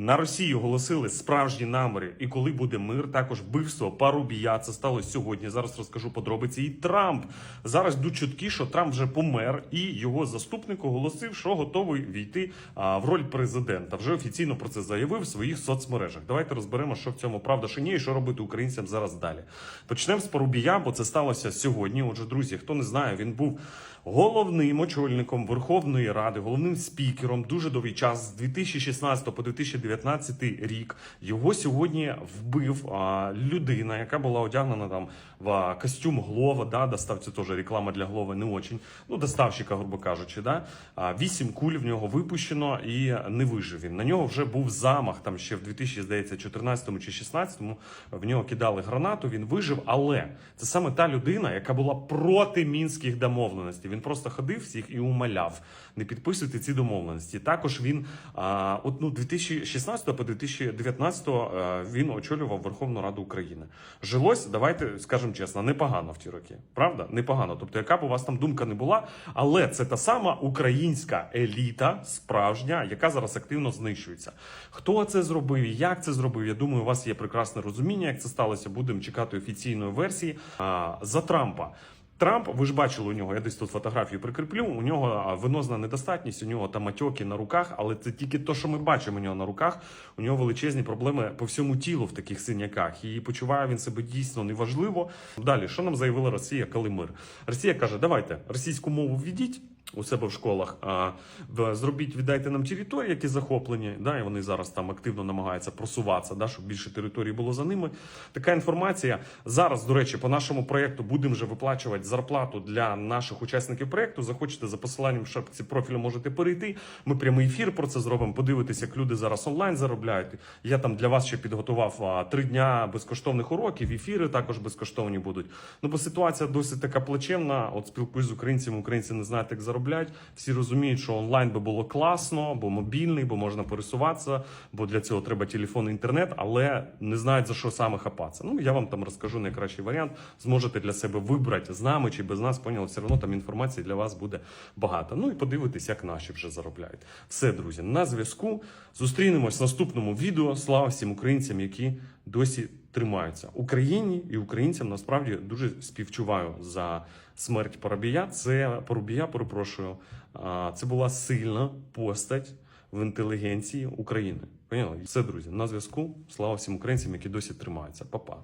На Росії оголосили справжні наміри, і коли буде мир, також вбивство Парубія. Це сталося сьогодні. Зараз розкажу подробиці. І Трамп зараз йдуть чутки, що Трамп вже помер, і його заступник оголосив, що готовий війти а, в роль президента. Вже офіційно про це заявив в своїх соцмережах. Давайте розберемо, що в цьому правда, що ні, і що робити українцям зараз далі. Почнемо з Парубія, бо це сталося сьогодні. Отже, друзі, хто не знає, він був головним очільником Верховної Ради, головним спікером дуже довгий час з 2016 по 2019 рік. Його сьогодні вбив а, людина, яка була одягнена там в костюм Глова. Да, достав це теж реклама для Глова не очень. Ну, доставщика, грубо кажучи, да. Вісім куль в нього випущено і не вижив він. На нього вже був замах там ще в 2014 чи 2016 в нього кидали гранату. Він вижив, але це саме та людина, яка була проти мінських домовленостей. Він просто ходив всіх і умоляв не підписуйте ці домовленості. Також він а, от ну 2016 по 2019 а, він очолював Верховну Раду України. Жилось, давайте скажемо чесно, непогано в ті роки. Правда? Непогано. Тобто, яка б у вас там думка не була, але це та сама українська еліта, справжня, яка зараз активно знищується. Хто це зробив як це зробив? Я думаю, у вас є прекрасне розуміння, як це сталося. Будемо чекати офіційної версії а, за Трампа. Трамп, ви ж бачили у нього, я десь тут фотографію прикріплю. У нього винозна недостатність, у нього там матьоки на руках, але це тільки те, що ми бачимо у нього на руках. У нього величезні проблеми по всьому тілу в таких синяках. І почуває він себе дійсно неважливо. Далі, що нам заявила Росія, коли мир? Росія каже: давайте російську мову введіть. У себе в школах зробіть, віддайте нам території, які захоплені. Да, і вони зараз там активно намагаються просуватися, да, щоб більше територій було за ними. Така інформація зараз, до речі, по нашому проєкту будемо вже виплачувати зарплату для наших учасників проєкту. Захочете за посиланням в шапці профілю можете перейти. Ми прямий ефір про це зробимо. Подивитися, як люди зараз онлайн заробляють. Я там для вас ще підготував три дня безкоштовних уроків. Ефіри також безкоштовні будуть. Ну бо ситуація досить така плачевна. От спілкуюсь з українцями. Українці не знають, як заробляти. Всі розуміють, що онлайн би було класно, бо мобільний, бо можна пересуватися, бо для цього треба телефон і інтернет, але не знають за що саме хапатися. Ну я вам там розкажу найкращий варіант. Зможете для себе вибрати з нами чи без нас. Поняли, все одно там інформації для вас буде багато. Ну і подивитись, як наші вже заробляють. Все, друзі, на зв'язку. Зустрінемось в наступному відео. Слава всім українцям, які досі тримаються. Україні і українцям насправді дуже співчуваю за смерть Парубія. Це Парубія, перепрошую. Це була сильна постать в інтелігенції України. Поняли? Все, друзі, на зв'язку. Слава всім українцям, які досі тримаються. Па-па.